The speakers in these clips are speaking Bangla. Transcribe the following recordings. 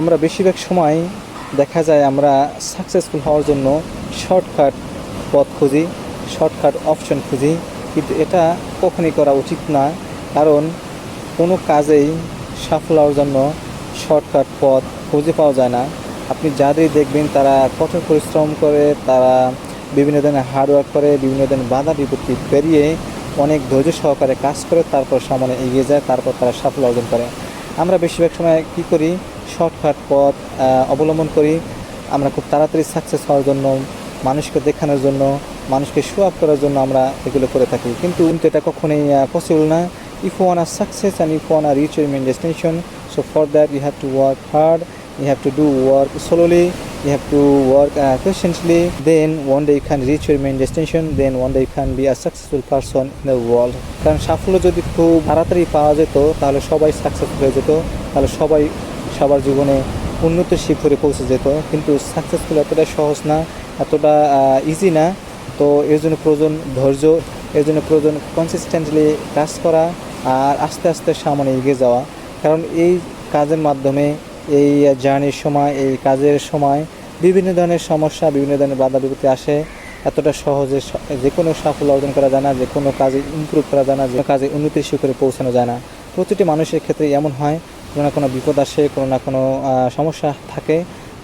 আমরা বেশিরভাগ সময় দেখা যায় আমরা সাকসেসফুল হওয়ার জন্য শর্টকাট পথ খুঁজি শর্টকাট অপশন খুঁজি, কিন্তু এটা কখনই করা উচিত না। কারণ কোনো কাজেই সফল হওয়ার জন্য শর্টকাট পথ খুঁজে পাওয়া যায় না। আপনি যাদের দেখবেন তারা কঠোর পরিশ্রম করে, তারা বিভিন্ন ধরনের হার্ডওয়ার্ক করে, বিভিন্ন ধরনের বাধা বিপত্তি পেরিয়ে অনেক ধৈর্য সহকারে কাজ করে, তারপর সামনে এগিয়ে যায়, তারপর তারা সাফল্য অর্জন করে। আমরা বেশিরভাগ সময় কী করি? শর্টকাট পথ অবলম্বন করি। আমরা খুব তাড়াতাড়ি সাকসেস হওয়ার জন্য, মানুষকে দেখানোর জন্য, মানুষকে শো আপ করার জন্য আমরা এগুলো করে থাকি। কিন্তু কিন্তু এটা কখনোই পসিবল না। If one are success and if one are reach your main destination so for that you have to work hard you have to do work slowly you have to work uh, patiently then one day you can reach your main destination. Then one day you can be a successful person in the world. কারণ সাফল্য যদি খুব তাড়াতাড়ি পাওয়া যেত তাহলে সবাই সাকসেসফুল হয়ে যেত। তাহলে সবাই সবার জীবনে উন্নত শিখরে পৌঁছে যেত। কিন্তু সাকসেসফুল এতটা সহজ না এতটা ইজি না। তো এর জন্য প্রয়োজন ধৈর্য এর জন্য প্রয়োজন কনসিস্টেন্টলি কাজ করা আর আস্তে আস্তে সামনে এগিয়ে যাওয়া। কারণ এই কাজের মাধ্যমে এই জার্নির সময়, এই কাজের সময় বিভিন্ন ধরনের সমস্যা, বিভিন্ন ধরনের বাধা বিপত্তি আসে। এতটা সহজে যে কোনো সাফল্য অর্জন করা যায় না যে কোনো কাজে ইমপ্রুভ করা যায় না, যে কাজে উন্নতির শিখরে পৌঁছানো যায় না। প্রতিটি মানুষের ক্ষেত্রে এমন হয়, কোনো না কোনো বিপদ আসে, কোনো না কোনো সমস্যা থাকে।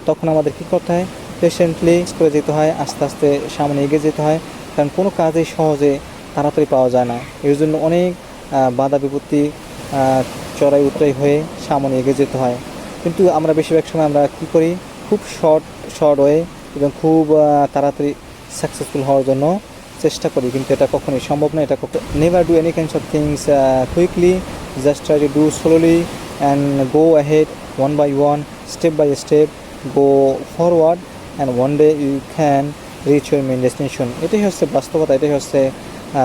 তখন আমাদের কী করতে হয়? পেশেন্টলি করে যেতে হয়, আস্তে আস্তে সামনে এগিয়ে যেতে হয়। কারণ কোনো কাজেই সহজে তাড়াতাড়ি পাওয়া যায় না। এর জন্য অনেক বাধা বিপত্তি চড়াই উতরাই হয়ে সামনে এগিয়ে যেতে হয়। কিন্তু আমরা বেশিরভাগ সময় আমরা কী করি? খুব শর্ট শর্ট ওয়ে এবং খুব তাড়াতাড়ি সাকসেসফুল হওয়ার জন্য চেষ্টা করি। কিন্তু এটা কখনোই সম্ভব না। এটা never do any kinds of things quickly just try to do slowly and go ahead one by one step by step go forward and one day you can reach your main destination এটাই হচ্ছে বাস্তবতা, এটাই হচ্ছে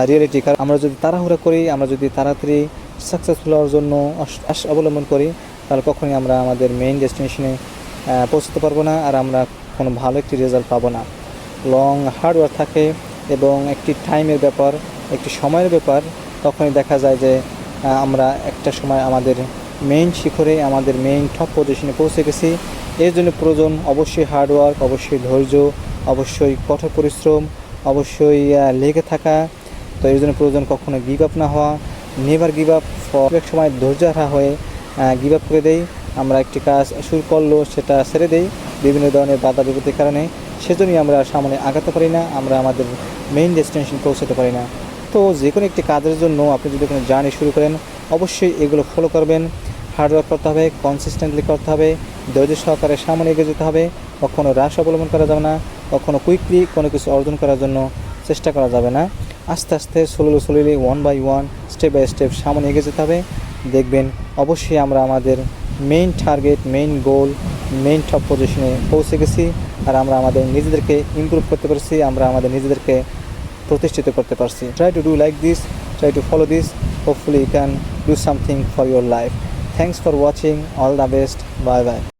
রিয়েলিটি কারণ আমরা যদি তাড়াহুড়া করি, আমরা যদি তাড়াতাড়ি সাকসেসফুল হওয়ার জন্য অবলম্বন করি তাহলে কখনই আমরা আমাদের মেইন ডেস্টিনেশনে পৌঁছতে পারব না আর আমরা কোনো ভালো একটি রেজাল্ট পাবো না। লং হার্ডওয়ার্ক থাকে এবং একটি টাইমের ব্যাপার, একটি সময়ের ব্যাপার, তখনই দেখা যায় যে আমরা একটা সময় আমাদের মেইন শিখরে, আমাদের মেইন টপ পজিশনে পৌঁছে গেছি। এর জন্য প্রয়োজন অবশ্যই হার্ডওয়ার্ক অবশ্যই ধৈর্য, অবশ্যই কঠোর পরিশ্রম, অবশ্যই লেগে থাকা। তো এর জন্য প্রয়োজন কখনো গিভ আপ না হওয়া। নেভার গিভ আপ সময় ধৈর্যহারা হয়ে গিভ আপ করে দেই। আমরা একটি কাজ শুরু করল সেটা ছেড়ে দেই। বিভিন্ন ধরনের বাধা বিপত্তির কারণে সেজন্যই আমরা সামনে আগাতে পারি না, আমরা আমাদের মেইন ডেস্টিনেশন পৌঁছাতে পারি না। তো যে কোনো একটি কাজের জন্য আপনি যদি কোনো জার্নি শুরু করেন, অবশ্যই এগুলো ফলো করবেন। হার্ডওয়ার্ক করতে হবে কনসিস্টেন্টলি করতে হবে, ধৈর্য সহকারে সামনে এগিয়ে যেতে হবে। কখনো হ্রাস অবলম্বন করা যাবে না কখনও কুইকলি কোনো কিছু অর্জন করার জন্য চেষ্টা করা যাবে না। আস্তে আস্তে slowly slowly one by one step by step সামনে এগিয়ে যেতে হবে। দেখবেন, অবশ্যই আমরা আমাদের main target main goal main top পজিশনে পৌঁছে গেছি আর আমরা আমাদের নিজেদেরকে ইম্প্রুভ করতে পারছি, আমরা আমাদের নিজেদেরকে প্রতিষ্ঠিত করতে পারছি। Try to do like this try to follow this hopefully you can do something for your life thanks for watching all the best bye bye